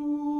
Ей,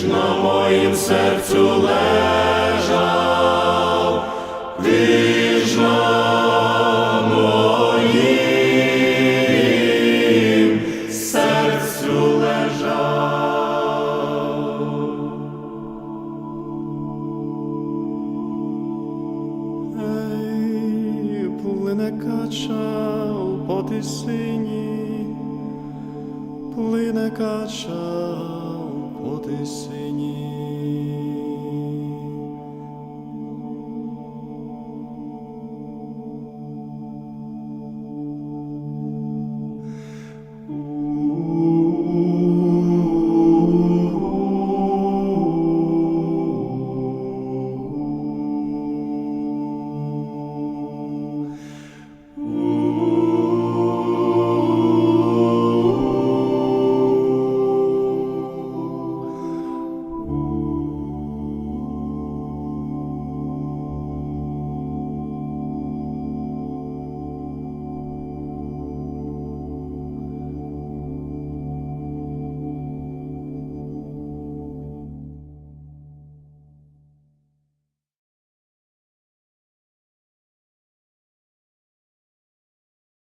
Ж на моїм серцю лежав, ти ж на моїм серцю лежав. Ей, плине кача у потисині, плине кача this.